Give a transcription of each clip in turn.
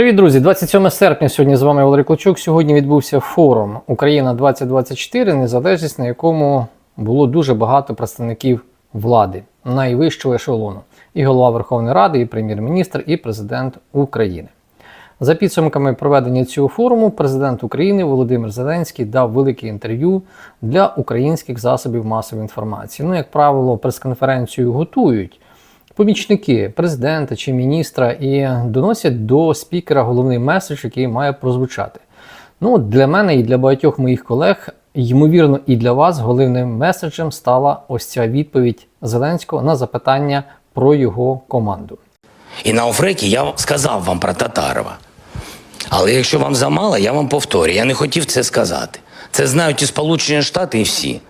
Привіт, друзі! 27 серпня. Сьогодні з вами Валерій Клочук. Сьогодні відбувся форум Україна 2024, незалежність, на якому було дуже багато представників влади найвищого ешелону. І голова Верховної Ради, і прем'єр-міністр, і президент України. За підсумками проведення цього форуму, президент України Володимир Зеленський дав велике інтерв'ю для українських засобів масової інформації. Ну, як правило, прес-конференцію готують помічники президента чи міністра і доносять до спікера головний меседж, який має прозвучати. Ну, для мене і для багатьох моїх колег, ймовірно, і для вас головним меседжем стала ось ця відповідь Зеленського на запитання про його команду. І на Офрекі я сказав вам про Татарова. Але якщо вам замало, я вам повторю. Я не хотів це сказати. Це знають і Сполучені Штати, і всі.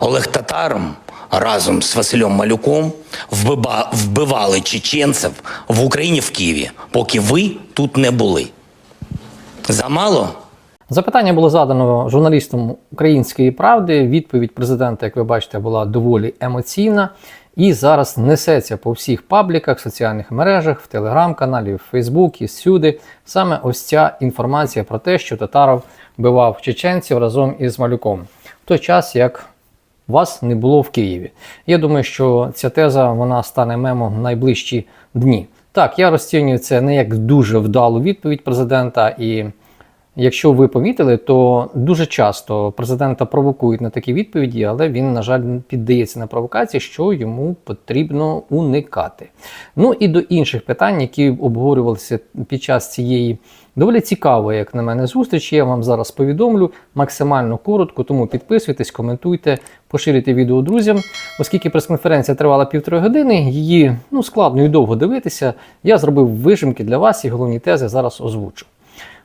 Олег Татаром разом з Василем Малюком вбива- вбивали чеченців в Україні в Києві, поки ви тут не були. Замало? Запитання було задано журналістам Української правди. Відповідь президента, як ви бачите, була доволі емоційна і зараз несеться по всіх пабліках, соціальних мережах, в телеграм-каналі, в Фейсбук і всюди. Саме ось ця інформація про те, що Татаров вбивав чеченців разом із Малюком в той час, як вас не було в Києві. Я думаю, що ця теза вона стане мемом в найближчі дні. Так, я розцінюю це не як дуже вдалу відповідь президента і. Якщо ви помітили, то дуже часто президента провокують на такі відповіді, але він, на жаль, піддається на провокації, що йому потрібно уникати. Ну і до інших питань, які обговорювалися під час цієї доволі цікавої, як на мене, зустрічі. Я вам зараз повідомлю максимально коротко, тому підписуйтесь, коментуйте, поширюйте відео друзям. Оскільки прес-конференція тривала півтори години, її ну, складно і довго дивитися. Я зробив вижимки для вас і головні тези зараз озвучу.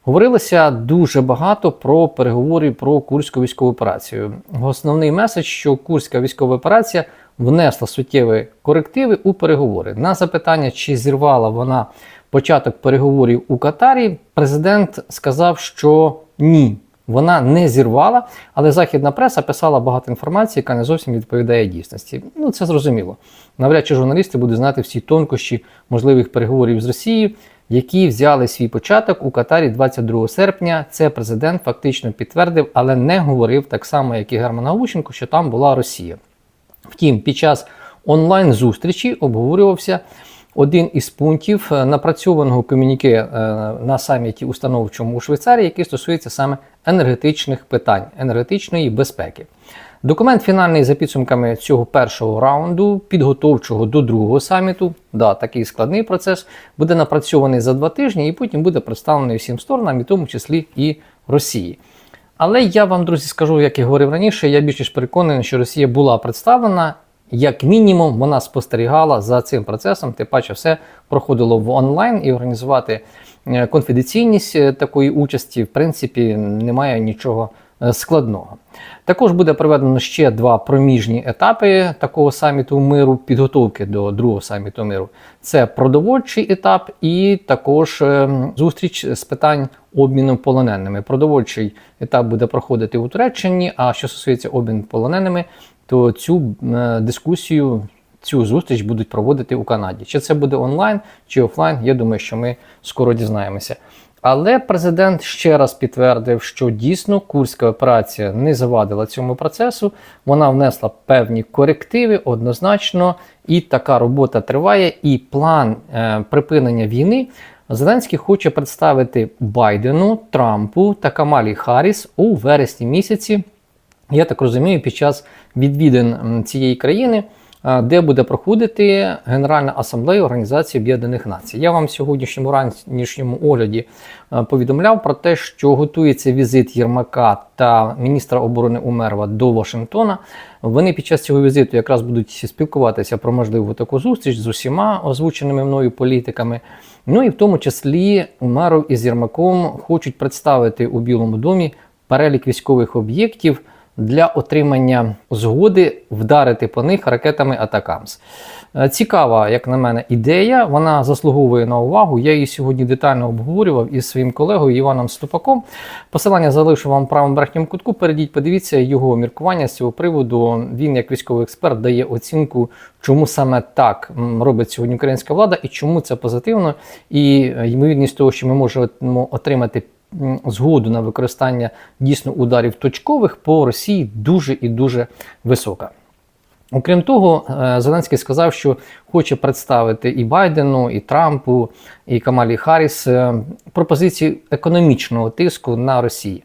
Говорилося дуже багато про переговори про Курську військову операцію. Основний меседж, що Курська військова операція внесла суттєві корективи у переговори. На запитання, чи зірвала вона початок переговорів у Катарі, президент сказав, що ні. Вона не зірвала, але західна преса писала багато інформації, яка не зовсім відповідає дійсності. Ну це зрозуміло. Навряд чи журналісти будуть знати всі тонкощі можливих переговорів з Росією, які взяли свій початок у Катарі 22 серпня. Це президент фактично підтвердив, але не говорив так само, як і Герман Галущенко, що там була Росія. Втім, під час онлайн-зустрічі обговорювався один із пунктів е, напрацьованого комюніке е, на саміті установчому у Швейцарії, який стосується саме енергетичних питань, енергетичної безпеки. Документ фінальний за підсумками цього першого раунду, підготовчого до другого саміту, да, такий складний процес, буде напрацьований за два тижні і потім буде представлений всім сторонам, і тому числі і Росії. Але я вам, друзі, скажу, як і говорив раніше, я більш ніж переконаний, що Росія була представлена. Як мінімум, вона спостерігала за цим процесом, тим паче все проходило в онлайн і організувати е, конфіденційність е, такої участі, в принципі, немає нічого складного. Також буде проведено ще два проміжні етапи такого саміту миру, підготовки до другого саміту миру. Це продовольчий етап і також е, зустріч з питань обміну полоненими. Продовольчий етап буде проходити у Туреччині. А що стосується обміну полоненими, то цю е, дискусію. Цю зустріч будуть проводити у Канаді. Чи це буде онлайн, чи офлайн, я думаю, що ми скоро дізнаємося. Але президент ще раз підтвердив, що дійсно курська операція не завадила цьому процесу. Вона внесла певні корективи однозначно, і така робота триває. І план е, припинення війни Зеленський хоче представити Байдену, Трампу та Камалі Харріс у вересні місяці. Я так розумію, під час відвідин цієї країни, де буде проходити Генеральна асамблея Організації Об'єднаних Націй. Я вам в сьогоднішньому ранішньому огляді повідомляв про те, що готується візит Єрмака та міністра оборони Умерва до Вашингтона. Вони під час цього візиту якраз будуть спілкуватися про можливу таку зустріч з усіма озвученими мною політиками. Ну і в тому числі Умеров із Єрмаком хочуть представити у Білому домі перелік військових об'єктів для отримання згоди вдарити по них ракетами Атакамс. Е, Цікава, як на мене, ідея. Вона заслуговує на увагу. Я її сьогодні детально обговорював із своїм колегою Іваном Ступаком. Посилання залишу вам в правому верхньому кутку. Перейдіть, подивіться його міркування з цього приводу. Він, як військовий експерт, дає оцінку, чому саме так робить сьогодні українська влада і чому це позитивно. І е, ймовірність того, що ми можемо отримати згоду на використання дійсно ударів точкових по Росії дуже і дуже висока. Окрім того, е, Зеленський сказав, що хоче представити і Байдену, і Трампу, і Камалі Харріс е, пропозиції економічного тиску на Росію.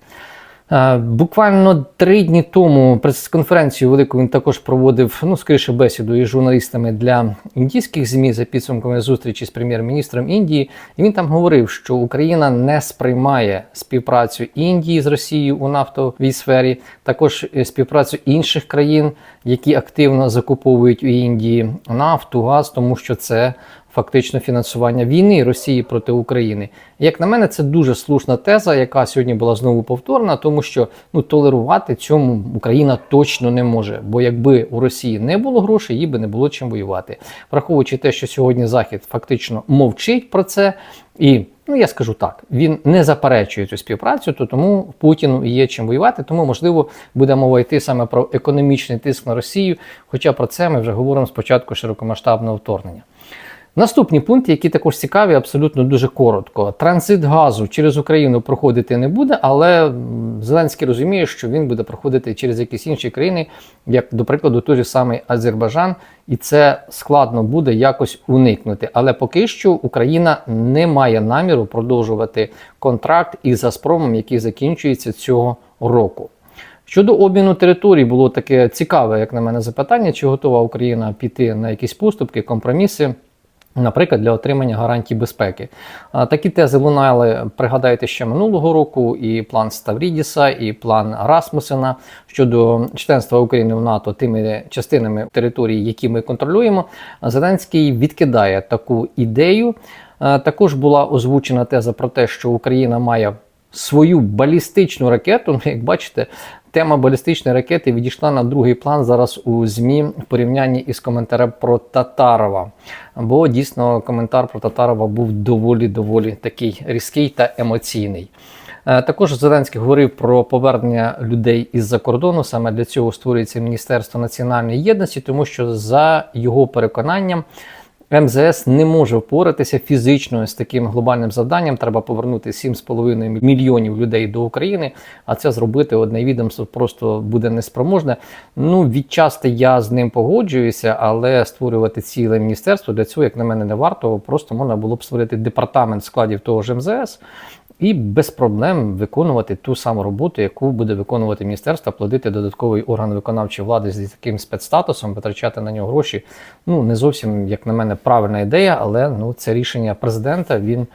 Е, Буквально три дні тому прес-конференцію велику він також проводив, ну скоріше бесіду із журналістами для індійських змі за підсумками зустрічі з прем'єр-міністром Індії. І він там говорив, що Україна не сприймає співпрацю Індії з Росією у нафтовій сфері, також е, співпрацю інших країн, які активно закуповують у Індії нафту, газ, тому що це фактично фінансування війни Росії проти України. Як на мене, це дуже слушна теза, яка сьогодні була знову повторена, тому що ну толерувати цьому Україна точно не може. Бо якби у Росії не було грошей, їй би не було чим воювати. Враховуючи те, що сьогодні Захід фактично мовчить про це, і ну я скажу так, він не заперечує цю співпрацю, то тому Путіну є чим воювати. Тому можливо буде мова йти саме про економічний тиск на Росію. Хоча про це ми вже говоримо спочатку широкомасштабного вторгнення. Наступні пункти, які також цікаві, абсолютно дуже коротко. Транзит газу через Україну проходити не буде, але Зеленський розуміє, що він буде проходити через якісь інші країни, як, до прикладу, той же самий Азербайджан, і це складно буде якось уникнути. Але поки що Україна не має наміру продовжувати контракт із Газпромом, який закінчується цього року. Щодо обміну територій, було таке цікаве, як на мене, запитання, чи готова Україна піти на якісь поступки, компроміси. Наприклад, для отримання гарантій безпеки. Такі тези лунали, пригадайте, ще минулого року, і план Ставрідіса, і план Расмусена щодо членства України в НАТО тими частинами території, які ми контролюємо. Зеленський відкидає таку ідею. Також була озвучена теза про те, що Україна має свою балістичну ракету. Ну, Як бачите, тема балістичної ракети відійшла на другий план зараз у ЗМІ в порівнянні із коментарем про Татарова. Бо дійсно коментар про Татарова був доволі доволі такий різкий та емоційний. Е, Також Зеленський говорив про повернення людей із-за кордону. Саме для цього створюється Міністерство національної єдності, тому що за його переконанням. МЗС не може впоратися фізично з таким глобальним завданням. Треба повернути 7,5 мільйонів людей до України, а це зробити одне відомство просто буде неспроможне. Ну, відчасти я з ним погоджуюся, але створювати ціле міністерство для цього, як на мене, не варто. Просто можна було б створити департамент складів того ж МЗС. І без проблем виконувати ту саму роботу, яку буде виконувати міністерство, платити додатковий орган виконавчої влади з таким спецстатусом, витрачати на нього гроші. Ну не зовсім, як на мене, правильна ідея, але ну це рішення президента. Він е,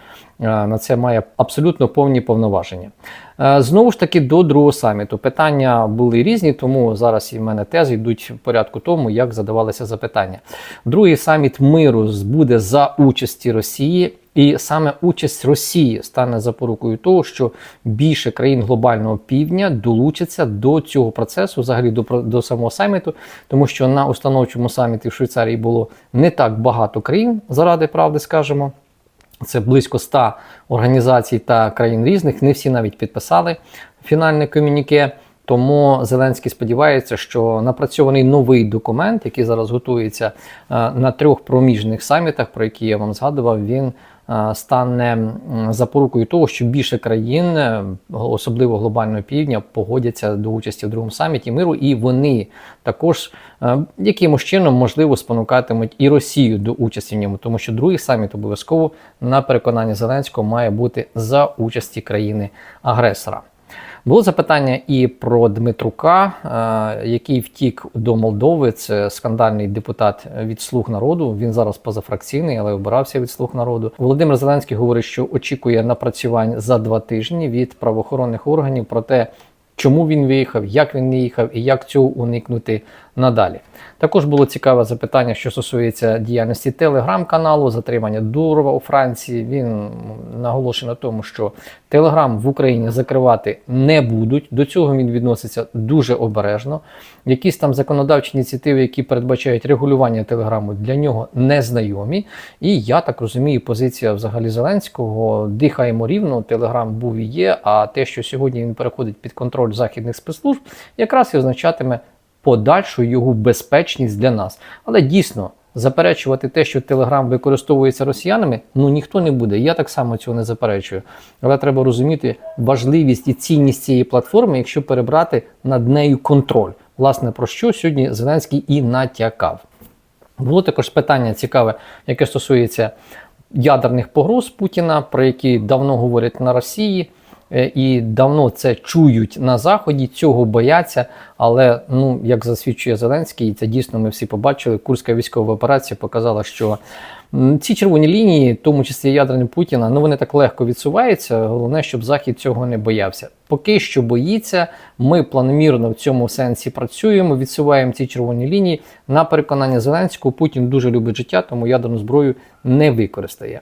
на це має абсолютно повні повноваження. Е, Знову ж таки, до другого саміту питання були різні, тому зараз і в мене тези йдуть в порядку тому, як задавалися запитання. Другий саміт миру буде за участі Росії. І саме участь Росії стане запорукою того, що більше країн глобального півдня долучаться до цього процесу, взагалі до, до самого саміту, тому що на установчому саміті в Швейцарії було не так багато країн, заради правди скажемо. Це близько 100 організацій та країн різних. Не всі навіть підписали фінальне комюніке. Тому Зеленський сподівається, що напрацьований новий документ, який зараз готується е, на трьох проміжних самітах, про які я вам згадував, він стане запорукою того, що більше країн, е, особливо глобального півдня, погодяться до участі в другому саміті миру, і вони також е, якимось чином можливо спонукатимуть і Росію до участі в ньому, тому що другий саміт обов'язково на переконання Зеленського має бути за участі країни-агресора. Було запитання і про Дмитрука, е, який втік до Молдови. Це скандальний депутат від Слуг народу. Він зараз позафракційний, але обирався від Слуг народу. Володимир Зеленський говорить, що очікує напрацювань за два тижні від правоохоронних органів про те, чому він виїхав, як він виїхав і як цього уникнути надалі. Також було цікаве запитання, що стосується діяльності телеграм-каналу, затримання Дурова у Франції. Він наголошує на тому, що Телеграм в Україні закривати не будуть. До цього він відноситься дуже обережно. Якісь там законодавчі ініціативи, які передбачають регулювання телеграму, для нього незнайомі. І я так розумію, позиція взагалі Зеленського дихаємо рівно. Телеграм був і є. А те, що сьогодні він переходить під контроль західних спецслужб, якраз і означатиме подальшу його безпечність для нас. Але дійсно. Заперечувати те, що Телеграм використовується росіянами, ну ніхто не буде. Я так само цього не заперечую. Але треба розуміти важливість і цінність цієї платформи, якщо перебрати над нею контроль. Власне, про що сьогодні Зеленський і натякав. Було також питання цікаве, яке стосується ядерних погроз Путіна, про які давно говорять на Росії. Е, І давно це чують на Заході, цього бояться. Але ну як засвідчує Зеленський, і це дійсно ми всі побачили. Курська військова операція показала, що ці червоні лінії, в тому числі ядерні Путіна, ну вони так легко відсуваються. Головне, щоб Захід цього не боявся. Поки що боїться. Ми планомірно в цьому сенсі працюємо, відсуваємо ці червоні лінії. На переконання Зеленського, Путін дуже любить життя, тому ядерну зброю не використає.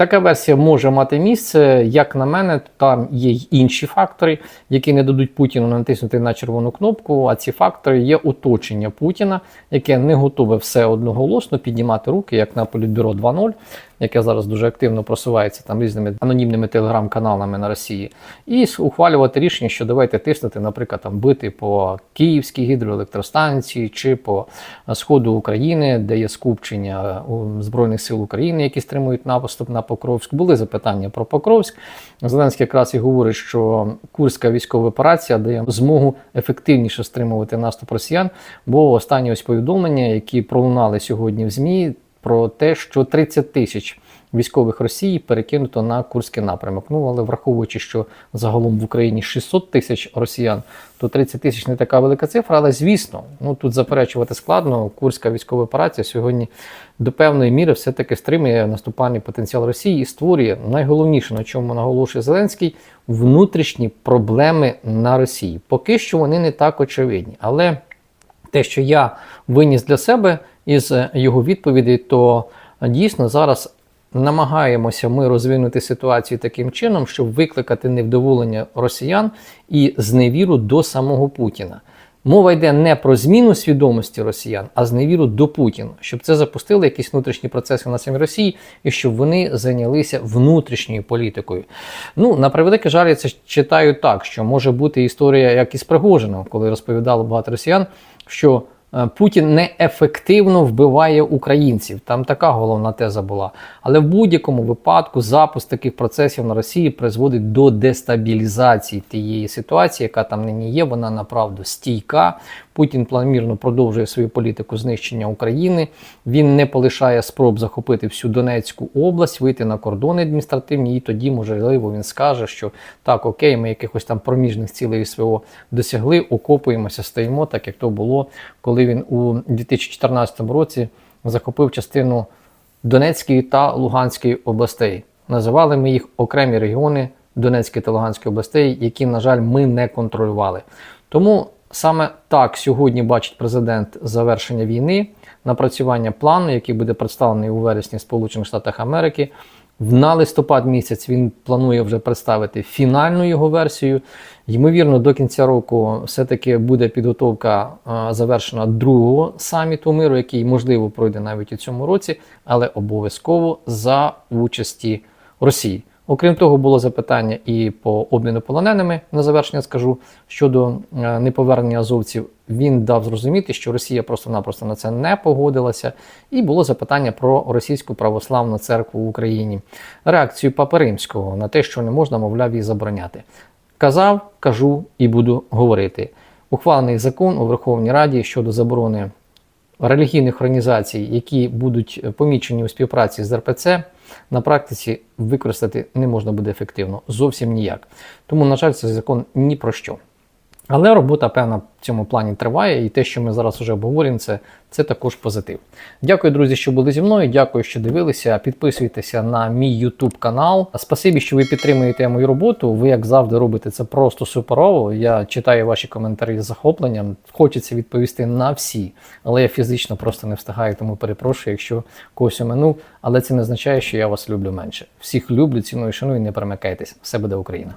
Така версія може мати місце. Як на мене, там є й інші фактори, які не дадуть Путіну натиснути на червону кнопку. А ці фактори є оточення Путіна, яке не готове все одноголосно піднімати руки, як на Політбюро 2.0, яке зараз дуже активно просувається там різними анонімними телеграм-каналами на Росії, і ухвалювати рішення, що давайте тиснути, наприклад, там бити по Київській гідроелектростанції чи по е, сходу України, де є скупчення е, Збройних сил України, які стримують наступ на Покровськ. Були запитання про Покровськ. Зеленський якраз і говорить, що Курська військова операція дає змогу ефективніше стримувати наступ росіян. Бо останні ось повідомлення, які пролунали сьогодні в ЗМІ, про те, що 30 тисяч військових Росії перекинуто на Курський напрямок. Ну але враховуючи, що загалом в Україні 600 тисяч росіян, то 30 тисяч не така велика цифра. Але звісно, ну тут заперечувати складно. Курська військова операція сьогодні до певної міри все-таки стримує наступальний потенціал Росії і створює найголовніше, на чому наголошує Зеленський, внутрішні проблеми на Росії. Поки що вони не так очевидні, але те, що я виніс для себе із його відповідей, то дійсно зараз намагаємося ми розвинути ситуацію таким чином, щоб викликати невдоволення росіян і зневіру до самого Путіна. Мова йде не про зміну свідомості росіян, а зневіру до Путіна, щоб це запустило якісь внутрішні процеси на самій Росії і щоб вони зайнялися внутрішньою політикою. Ну, на превеликий жаль, я це читаю так, що може бути історія як із Пригожином, коли розповідало багато росіян, що Путін неефективно вбиває українців. Там така головна теза була. Але в будь-якому випадку запуск таких процесів на Росії призводить до дестабілізації тієї ситуації, яка там нині є. Вона направду стійка. Путін планомірно продовжує свою політику знищення України. Він не полишає спроб захопити всю Донецьку область, вийти на кордони адміністративні, і тоді, можливо, він скаже, що так, окей, ми якихось там проміжних цілей СВО досягли, окопуємося, стоїмо, так як то було, коли він у 2014 році захопив частину Донецької та Луганської областей. Називали ми їх окремі регіони Донецької та Луганської областей, які, на жаль, ми не контролювали. Тому саме так сьогодні бачить президент завершення війни, напрацювання плану, який буде представлений у вересні Сполучених Штатах Америки. На листопад місяць він планує вже представити фінальну його версію. Ймовірно, до кінця року все-таки буде підготовка е, завершена другого саміту миру, який можливо пройде навіть у цьому році, але обов'язково за участі Росії. Окрім того, було запитання і по обміну полоненими. На завершення скажу щодо е, неповернення азовців. Він дав зрозуміти, що Росія просто-напросто на це не погодилася. І було запитання про російську православну церкву в Україні, реакцію Папи Римського на те, що не можна, мовляв, її забороняти. Казав, кажу і буду говорити. Ухвалений закон у Верховній Раді щодо заборони релігійних організацій, які будуть помічені у співпраці з РПЦ, на практиці використати не можна буде ефективно, зовсім ніяк. Тому, на жаль, цей закон ні про що. Але робота певна в цьому плані триває, і те, що ми зараз вже обговорюємо, це, це також позитив. Дякую, друзі, що були зі мною. Дякую, що дивилися. Підписуйтеся на мій YouTube канал. Спасибі, що ви підтримуєте мою роботу. Ви, як завжди, робите це просто суперово. Я читаю ваші коментарі з захопленням. Хочеться відповісти на всі, але я фізично просто не встигаю, тому перепрошую, якщо когось оминув. Але це не означає, що я вас люблю менше. Всіх люблю, ціную, шаную, не перемикайтесь. Все буде Україна.